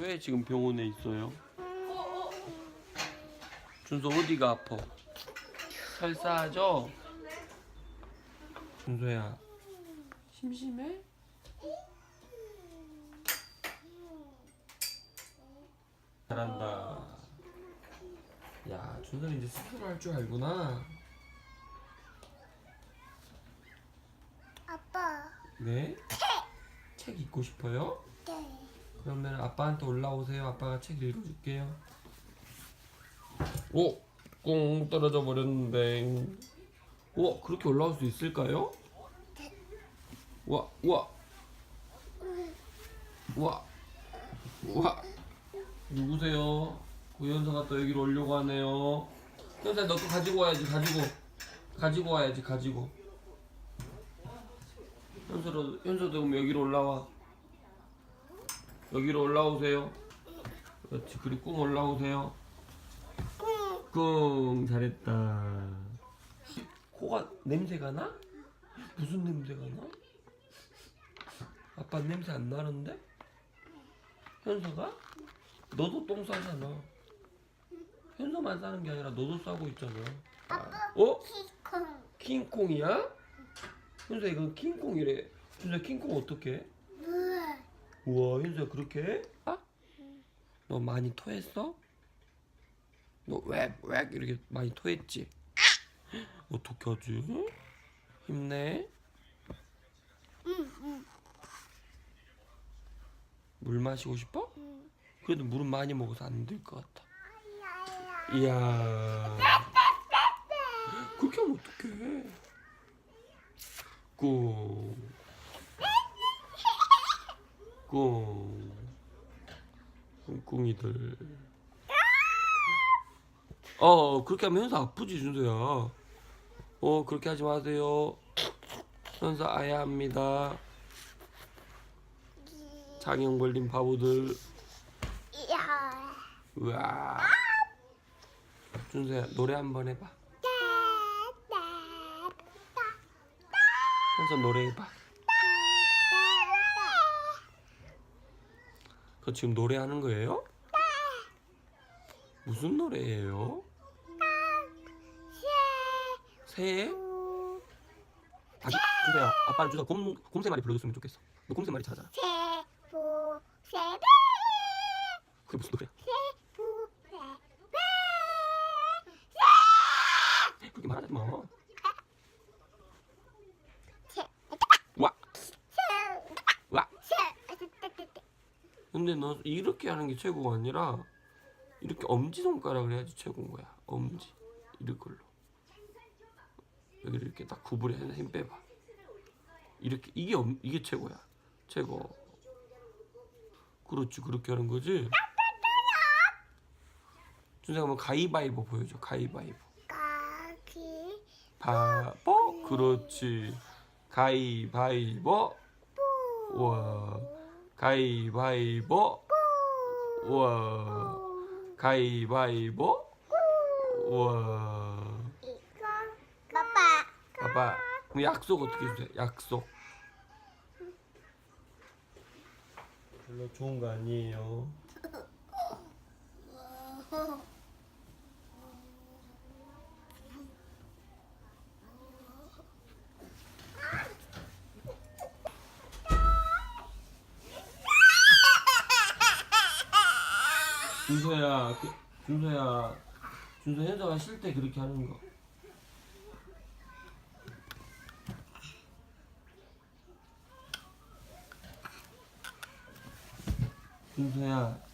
왜 지금 병원에 있어요? 준서 어디가 아파? 설사하죠? 준서야 심심해? 잘한다 야 준서는 이제 스스로 할줄 알구나 아빠. 네? 책 읽고 싶어요? 네. 그러면 아빠한테 올라오세요. 아빠가 책 읽어줄게요. 오, 꽁 떨어져 버렸는데. 우와, 그렇게 올라올 수 있을까요? 우와, 우와, 우와, 우와. 누구세요? 고현서가 또 여기로 오려고 하네요. 현서 너도 가지고 와야지, 가지고. 가지고 와야지, 가지고. 현서도, 현서도 여기로 올라와. 여기로 올라오세요. 그렇지. 그리고 꾹 올라오세요. 꾹 잘했다. 코가 냄새가 나? 무슨 냄새가 나? 아빠 냄새 안 나는데? 현서가? 너도 똥 싸잖아. 현서만 싸는 게 아니라 너도 싸고 있잖아. 어? 키콩. 킹콩이야? 현서 이건 킹콩이래. 현서 킹콩 어떻게? 우와. 현수야 그렇게 해? 아? 너 많이 토했어? 너왜왜 이렇게 많이 토했지? 어떻게 하지? 힘내 응, 응. 물 마시고 싶어? 응. 그래도 물은 많이 먹어서 안 될 것 같아. 이야 그렇게 하면 어떡해 꿍 꿍. 꿍꿍이들. 어, 그렇게 하면 현서 아프지, 준서야. 어, 그렇게 하지 마세요. 현서 아야 합니다. 장영 걸린 바보들. 야. 우와. 준서야, 노래 한번 해봐. 현서 노래 해봐. 그 지금 노래하는 거예요? 무슨 노래예요? 새? 다시 준서야 아빠는 준서 곰, 곰새 말이 불러줬으면 좋겠어 너 곰새 말이 잘하잖아 세보 세배 그게 무슨 노래야 세보 세배 그렇게 말하지 마 세. 와! 세. 와! 세. 근데 너 이렇게 하는 게 최고가 아니라 이렇게 엄지손가락을 해야지 최고인 거야. 엄지. 이걸로. 여기를 이렇게 딱 구부려서 힘 빼봐. 이렇게 이게 엄, 이게 최고야. 최고. 그렇지 그렇게 하는 거지? 준생아 한번 가위바위보 보여줘 가위바위보. 바보. 그렇지. 가위바위보. 우와 가위바위보. 우와. 가위바위보. 우와. 이거 아빠 아빠 그럼 약속 어떻게 해주세요? 약속. 별로 좋은 거 아니에요 준서야 그, 준서야 준서 현서가 쉴 때 그렇게 하는 거. 준서야